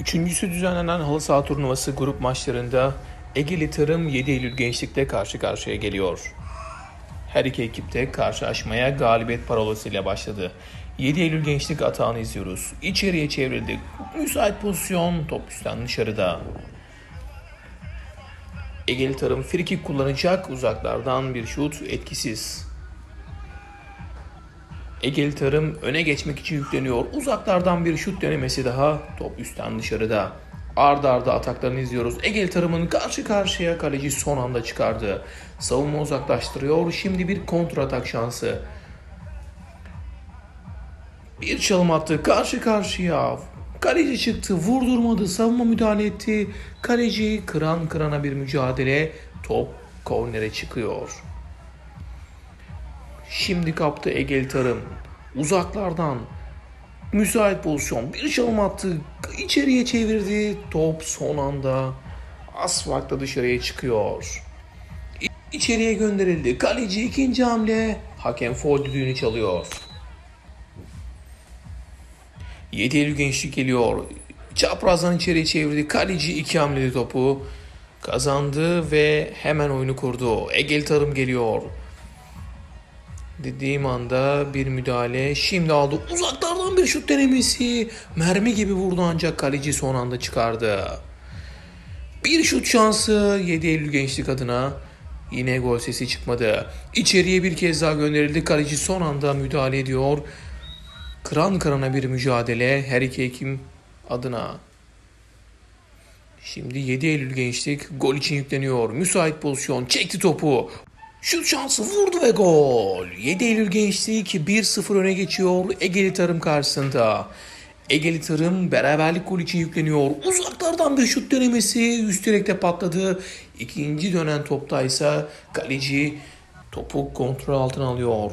Üçüncüsü düzenlenen halı saha turnuvası grup maçlarında Egeli Tarım 7 Eylül Gençlik'te karşı karşıya geliyor. Her iki ekip de karşılaşmaya galibiyet parolasıyla başladı. 7 Eylül Gençlik atağını izliyoruz. İçeriye çevrildi. Müsait pozisyon top üstten dışarıda. Egeli Tarım frikik kullanacak uzaklardan bir şut etkisiz. Egeli Tarım öne geçmek için yükleniyor. Uzaklardan bir şut denemesi daha. Top üstten dışarıda. Arda arda ataklarını izliyoruz. Egeli Tarım'ın karşı karşıya kaleci son anda çıkardı. Savunma uzaklaştırıyor. Şimdi bir kontra atak şansı. Bir çalım attı. Karşı karşıya. Kaleci çıktı. Vurdurmadı. Savunma müdahale etti. Kaleci kıran kırana bir mücadele. Top kornere çıkıyor. Şimdi kaptı Egel Tarım. Uzaklardan müsait pozisyon. Bir çalım attı. içeriye çevirdi. Top son anda asfaltta dışarıya çıkıyor. İçeriye gönderildi. Kaleci ikinci hamle. Hakem foul düdüğünü çalıyor. 7 Eylül gençlik geliyor. Çaprazdan içeriye çevirdi. Kaleci iki hamlede topu kazandı ve hemen oyunu kurdu. Egel Tarım geliyor. Dediğim anda bir müdahale. Şimdi aldı. Uzaklardan bir şut denemesi. Mermi gibi vurdu ancak kaleci son anda çıkardı. Bir şut şansı 7 Eylül gençlik adına. Yine gol sesi çıkmadı. İçeriye bir kez daha gönderildi. Kaleci son anda müdahale ediyor. Kıran kırana bir mücadele her iki ekim adına. Şimdi 7 Eylül gençlik gol için yükleniyor. Müsait pozisyon çekti topu. Şut şansı vurdu ve gol. 7 Eylül gençlik 1-0 öne geçiyor Egeli Tarım karşısında. Egeli Tarım beraberlik gol için yükleniyor. Uzaklardan bir şut denemesi üst direkte patladı. İkinci dönen topta ise kaleci topu kontrol altına alıyor.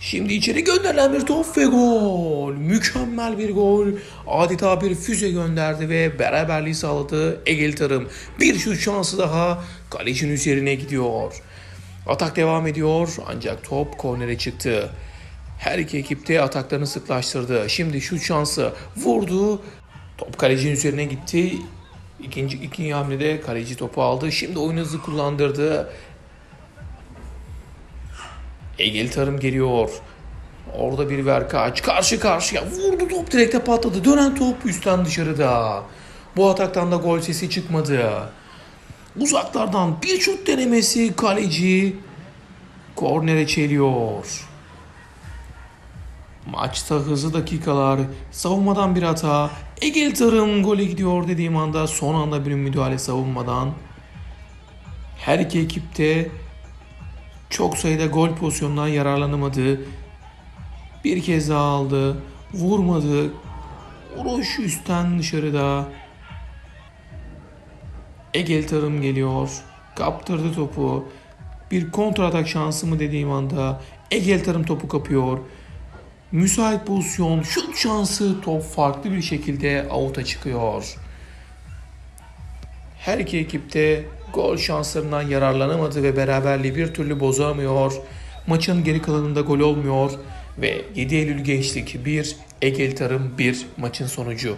Şimdi içeri gönderilen bir top ve gol. Mükemmel bir gol. Adeta bir füze gönderdi ve beraberliği sağladı Egel Tarım. Bir şut şansı daha kalecinin üzerine gidiyor. Atak devam ediyor ancak top kornere çıktı. Her iki ekip de ataklarını sıklaştırdı. Şimdi şut şansı vurdu. Top kalecinin üzerine gitti. İkinci, ikinci hamlede kaleci topu aldı. Şimdi oyun hızı kullandırdı. Egel Tarım geliyor. Orada bir verkaç karşı karşıya vurdu top direkte patladı. Dönen top üstten dışarıda. Bu ataktan da gol sesi çıkmadı. Uzaklardan bir şut denemesi kaleci kornere çeliyor. Maçta hızlı dakikalar, savunmadan bir hata, Egel Tarım gole gidiyor dediğim anda son anda bir müdahale savunmadan. Her iki ekip de çok sayıda gol pozisyonundan yararlanamadı. Bir kez daha aldı. Vurmadı. Vuruş üstten dışarıda. Egel Tarım geliyor. Kaptırdı topu. Bir kontra atak şansı mı dediğim anda Egel Tarım topu kapıyor. Müsait pozisyon, şut şansı top farklı bir şekilde avuta çıkıyor. Her iki ekip de gol şanslarından yararlanamadı ve beraberliği bir türlü bozamıyor. Maçın geri kalanında gol olmuyor ve 7 Eylül Gençlik 1, Egel Tarım 1 maçın sonucu.